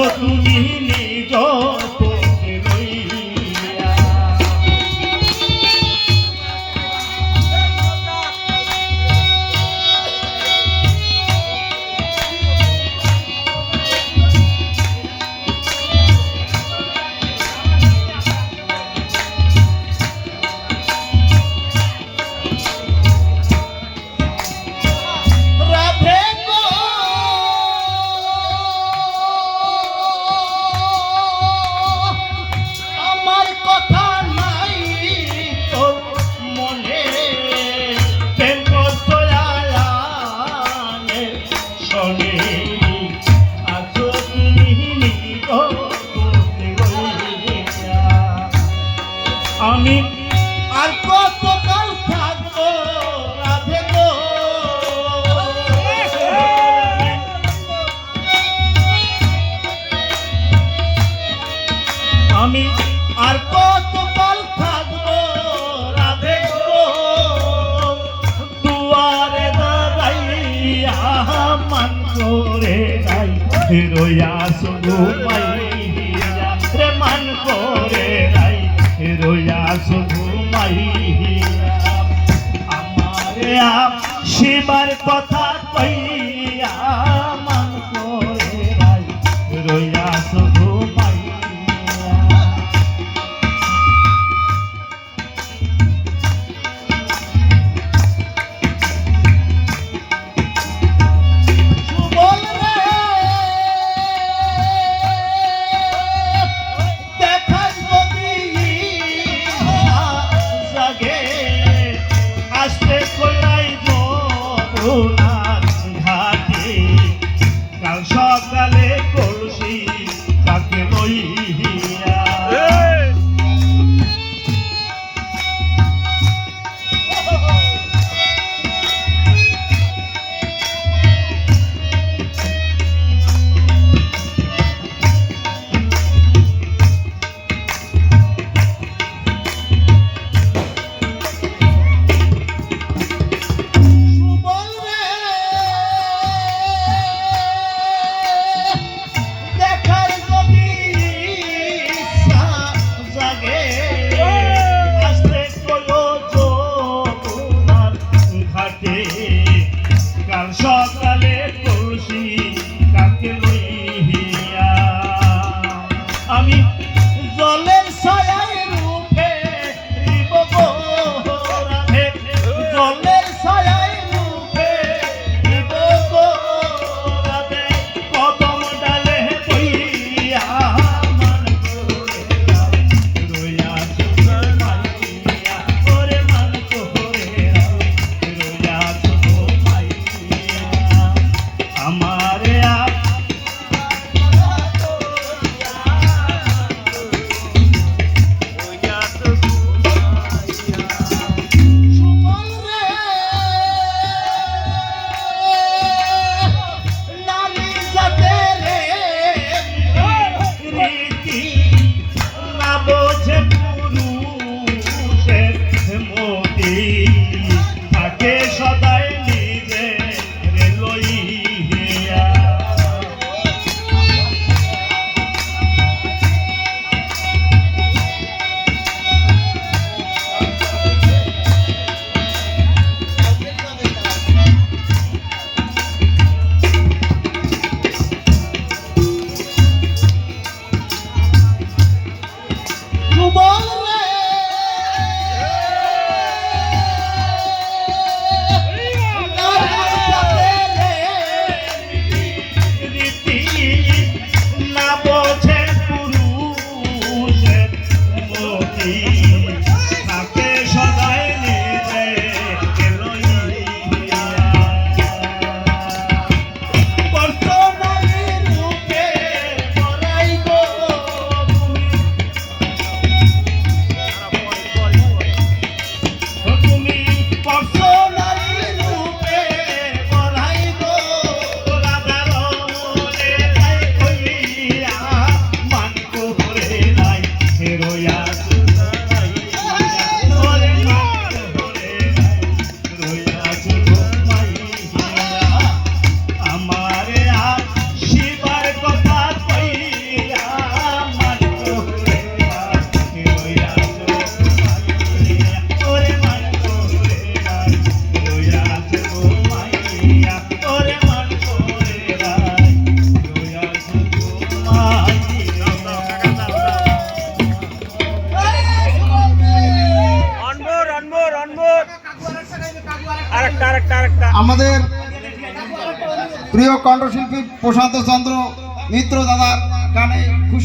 আছো আমি। আর কত কাল থাকব রাধে গো? আমি। আর কত কাল থাকব রাধে গো? দুয়ারে দাঁড়াইয়া মান করে রাই রইয়া শুধু মাইয়া। শিবার কথা কইয়া সকালে আমাদের প্রিয় কণ্ঠশিল্পী প্রশান্ত চন্দ্র মিত্র দাদার গানে খুশি